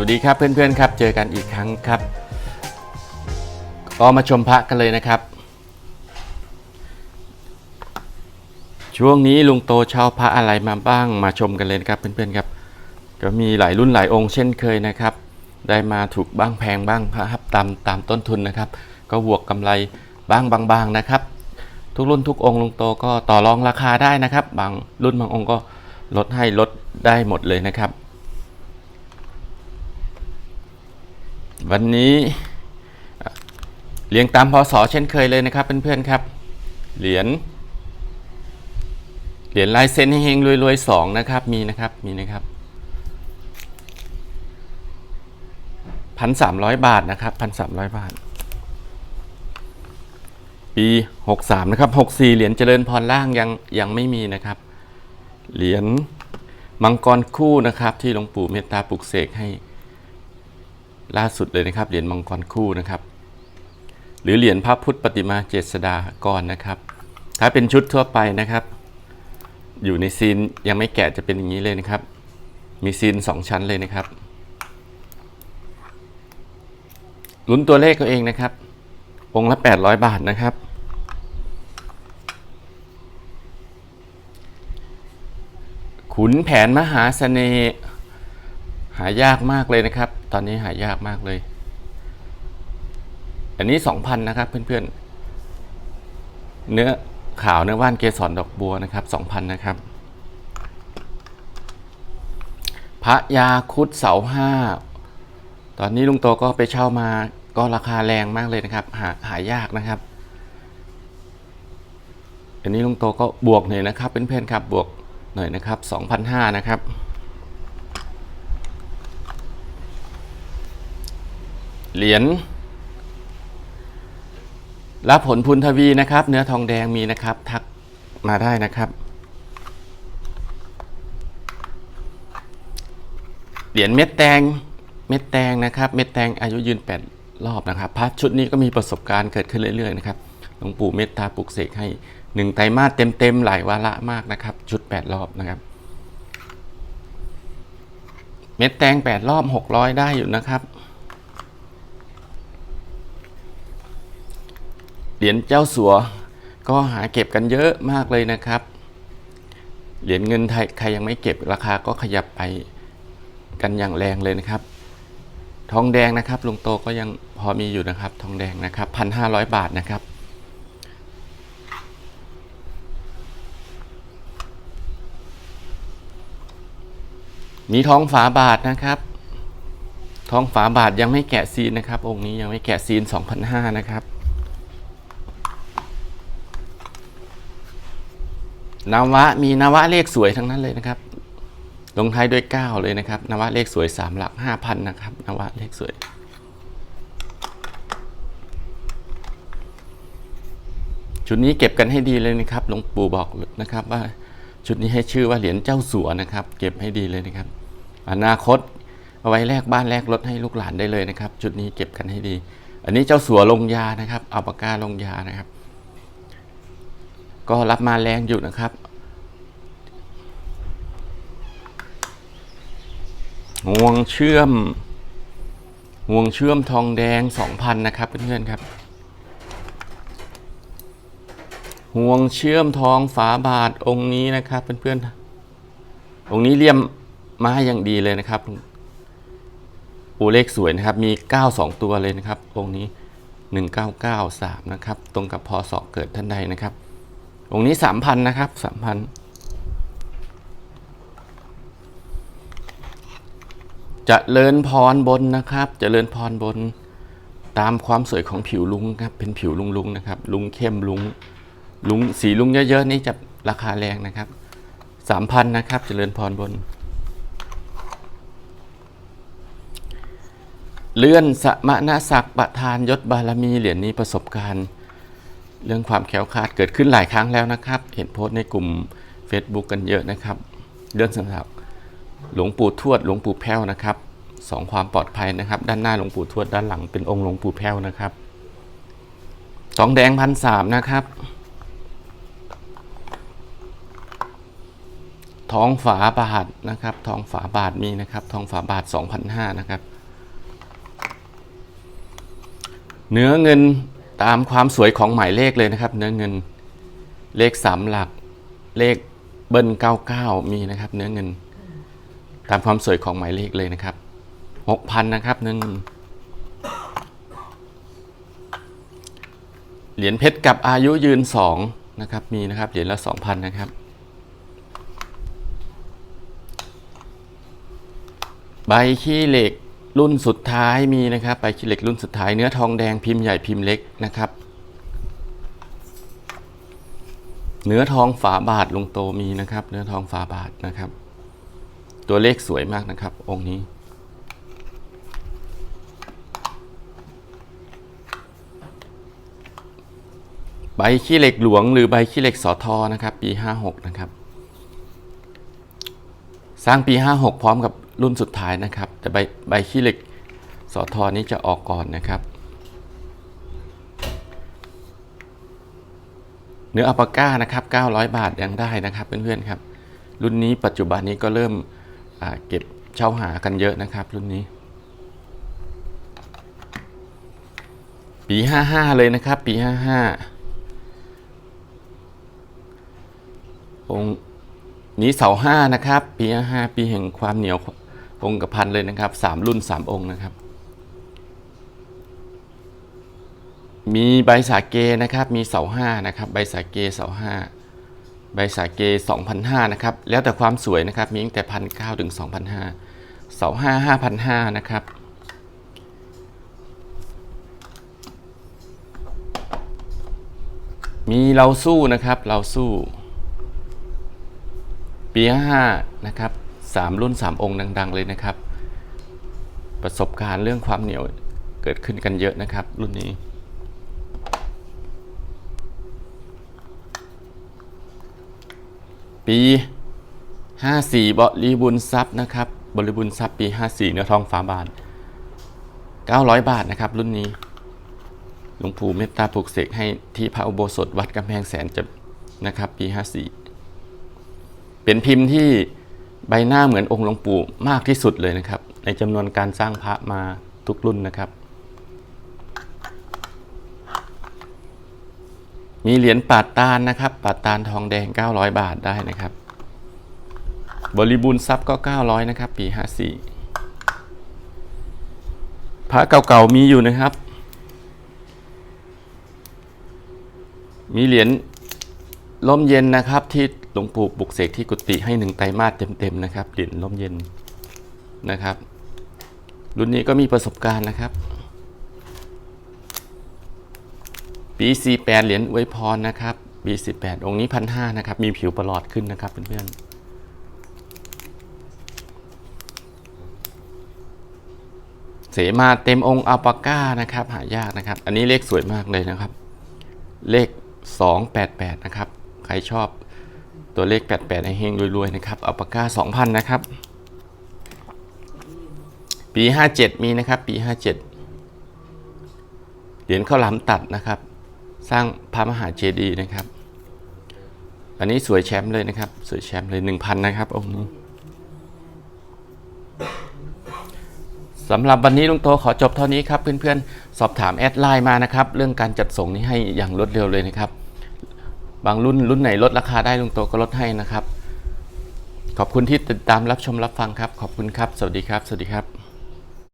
สวัสดีครับเพื่อนๆครับ เจอกันอีกครั้งครับ ก็มาชมพระกันเลยนะครับ ช่วงนี้ลุงโตเช่าพระอะไรมาบ้างมาชมกันเลยครับเพื่อนๆครับ ก็มีหลายรุ่นหลายองค์เช่นเคยนะครับ ได้มาถูกบ้างแพงบ้างครับตามตามต้นทุนนะครับ ก็บวกกำไรบ้างบางๆนะครับ ทุกรุ่นทุกองค์ลุงโตก็ต่อรองราคาได้นะครับ บางรุ่นบางองค์ก็ลดให้ลดได้หมดเลยนะครับ วันนี้เรียงตามพศเช่นเคยเลยนะครับเพื่อนๆครับ เหรียญเหรียญลายเซ็นเฮงรวยๆสองนะครับมีนะครับมีนะครับพันสามร้อยบาทนะครับพันสามร้อยบาท ปี63นะครับ64เหรียญเจริญพรล่างยังยังไม่มีนะครับ เหรียญมังกรคู่นะครับที่หลวงปู่เมตตาปลุกเสกให้ ล่าสุดเลยนะครับเหรียญมังกรคู่นะครับ หรือเหรียญพระพุทธปฏิมาเจษดากรนะครับ ถ้าเป็นชุดทั่วไปนะครับ อยู่ในซีนยังไม่แกะจะเป็นอย่างนี้เลยนะครับ มีซีน 2 ชั้นเลยนะครับลุ้นตัวเลขตัวเองนะครับ องค์ละ 800 บาทนะครับ ขุนแผนมหาเสน่ห์ หายากมากเลยนะครับ ตอนนี้หายากมากเลย อันนี้ 2,000 นะครับเพื่อนๆ เนื้อขาวเนื้อว่านเกสรดอกบัวนะครับ 2,000 นะครับ พระยาคุดเสาห้า ตอนนี้ลุงโตก็ไปเช่ามาก็ราคาแรงมากเลยนะครับ หาหายากนะครับ อันนี้ลุงโตก็บวกหน่อยนะครับเพื่อนๆครับบวกหน่อยนะครับ2,500นะครับ เหรียญรับผลพุนทวีนะครับ เนื้อทองแดงมีนะครับ ทักมาได้นะครับเหรียญเม็ดแตงเม็ดแตงนะครับ เม็ดแตงอายุยืน 8 รอบนะครับพระชุดนี้ก็มีประสบการณ์เกิดขึ้นเรื่อยๆนะครับหลวงปู่เมตตาปลุกเสกให้หนึ่งไตรมาสเต็มๆหลายวาระมากนะครับ ชุด 8 รอบนะครับ เม็ดแตง 8 รอบ 600 ได้อยู่นะครับ เหรียญเจ้าสัว ก็หาเก็บกันเยอะมากเลยนะครับ เหรียญเงินไทยใครยังไม่เก็บราคาก็ขยับไปกันอย่างแรงเลยนะครับ ทองแดงนะครับลุงโตก็ยังพอมีอยู่นะครับ ทองแดงนะครับพันห้าร้อยบาทนะครับมีทองฝาบาทนะครับทองฝาบาทยังไม่แกะซีนนะครับ องค์นี้ยังไม่แกะซีน 2,500นะครับ นวะมีนวะเลขสวยทั้งนั้นเลยนะครับ ลงท้ายด้วย 9 เลยนะครับ นวะเลขสวย 3 หลัก 5,000 นะครับ นวะเลขสวย ชุดนี้เก็บกันให้ดีเลยนะครับ หลวงปู่บอกนะครับว่าชุดนี้ให้ชื่อว่าเหรียญเจ้าสัวนะครับ เก็บให้ดีเลยนะครับ อนาคตเอาไว้แลกบ้านแลกรถให้ลูกหลานได้เลยนะครับ ชุดนี้เก็บกันให้ดี อันนี้เจ้าสัวลงยานะครับ เอาปากกาลงยานะครับ ก็รับมาแรงอยู่นะครับห่วงเชื่อมห่วงเชื่อมทองแดง 2,000 นะครับเพื่อนๆครับห่วงเชื่อมทองฝาบาทองค์นี้นะครับเพื่อนๆองค์นี้เลี่ยมมาอย่างดีเลยนะครับอูเลขสวยนะครับ มี 92 ตัวเลยนะครับ องค์นี้ 1993 นะครับ ตรงกับพศเกิดท่านใดนะครับ องค์นี้3,000นนะครับ3,000เจะเลิญพรบนนะครับเจะเลิญพรบน ตามความสวยของผิวลุงครับ เป็นผิวลุงลุงนะครับ ลุงเข้มลุง ลุงสีลุงเยอะๆนี่จะราคาแรงนะครับสามพันนะครับจเจริญพรบน เลื่อนสมณศักดิ์ประธานยศบารมีเหรียญนี้ประสบการณ์ เรื่องความแข็งขาดเกิดขึ้นหลายครั้งแล้วนะครับ เห็นโพสต์ในกลุ่ม Facebook กันเยอะนะครับ เรื่องสำหรับหลวงปู่ทวดหลวงปู่แพ้วนะครับสองความปลอดภัยนะครับ ด้านหน้าหลวงปู่ทวดด้านหลังเป็นองค์หลวงปู่แพ้วนะครับทองแดงพันสามนะครับ ทองฝาบาทนะครับ ทองฝาบาทมีนะครับ ทองฝาบาท2,500นะครับ เนื้อเงิน ตามความสวยของหมายเลขเลยนะครับ เนื้อเงินเลขสามหลักเลขเบิ้ล99มีนะครับ เนื้อเงิน ตามความสวยของหมายเลขเลยนะครับ6,000นะครับเนื้อเงินเหรียญเพชรกับอายุยืน2นะครับมีนะครับเหรียญละ2,000นะครับใบขี้เหล็ก รุ่นสุดท้ายมีนะครับใบขี้เหล็กรุ่นสุดท้ายเนื้อทองแดงพิมพ์ใหญ่พิมพ์เล็กนะครับ เนื้อทองฝาบาทลงโตมีนะครับ เนื้อทองฝาบาทนะครับ ตัวเลขสวยมากนะครับ องค์นี้ ใบขี้เหล็กหลวงหรือใบขี้เหล็กสอทอนะครับ ปี 56 นะครับ สร้างปี 56 พร้อมกับ รุ่นสุดท้ายนะครับ แต่ใบใบขี้เหล็กสอทอนี้จะออกก่อนนะครับ เนื้ออัปก้านะครับ 900 บาทยังได้นะครับเพื่อนๆครับ รุ่นนี้ปัจจุบันนี้ก็เริ่มเก็บเช่าหากันเยอะนะครับ รุ่นนี้ ปี 55 เลยนะครับ ปี 55องค์นี้เสาห้านะครับ ปีห้าปีแห่งความเหนียว องค์กับพันเลยนะครับสามรุ่นสามองค์นะครับ มีใบสาเกนะครับ มีเสาห้านะครับ ใบสาเกเสาห้าใบสาเกสองพันห้านะครับ แล้วแต่ความสวยนะครับ มีตั้งแต่พันเก้าถึงสองพันห้าเสาห้าห้าพันห้านะครับมีเราสู้นะครับเราสู้ ปี55นะครับ สามรุ่น 3 องค์ดัง ๆ เลยนะครับ ประสบการณ์เรื่องความเหนียวเกิดขึ้นกันเยอะนะครับ รุ่นนี้ ปี 54 บริบุญทรัพย์นะครับ บริบุญทรัพย์ปี 54 เนื้อทองฝาบาท900 บาทนะครับ รุ่นนี้หลวงปู่เมตตาปลุกเสกให้ที่พระอุโบสถวัดกำแพงแสนจะนะครับ ปี 54 เป็นพิมพ์ที่ ใบหน้าเหมือนองค์หลวงปู่มากที่สุดเลยนะครับ ในจำนวนการสร้างพระมาทุกรุ่นนะครับ มีเหรียญปาดตาลนะครับปาดตาลทองแดง 900 บาทได้นะครับ บริบูรณ์ทรัพย์ก็ 900 นะครับ ปี 54 พระเก่าๆมีอยู่นะครับ มีเหรียญ ลมเย็นนะครับที่หลวงปู่ปลุกเสกที่กุฏิให้หนึ่งไตรมาสเต็มๆนะครับเหรียญล่มเย็นนะครับ รุ่นนี้ก็มีประสบการณ์นะครับ ปี48เหรียญอวยพรนะครับปี18องค์นี้พันห้านะครับ มีผิวประหลอดขึ้นนะครับเพื่อนๆเสมาเต็มองค์อัลปาก้านะครับ หายากนะครับ อันนี้เลขสวยมากเลยนะครับ เลข 288 นะครับ ใครชอบตัวเลข 88 ให้เฮงรวยๆนะครับอัปาก้า2,000 นะครับ ปี 57 มีนะครับ ปี 57 เหรียญข้าวหลามตัดนะครับ สร้างพระมหาเจดีย์นะครับ อันนี้สวยแชมป์เลยนะครับ สวยแชมป์เลย 1,000 นะครับองค์นี้สำหรับวันนี้ลุงโตขอจบเท่านี้ครับ เพื่อนๆ สอบถามแอดไลน์มานะครับ เรื่องการจัดส่งนี้ให้อย่างรวดเร็วเลยนะครับ บางรุ่นรุ่นไหนลดราคาได้ลุงโตก็ลดให้นะครับ ขอบคุณที่ติดตามรับชมรับฟังครับ ขอบคุณครับ สวัสดีครับ สวัสดีครับ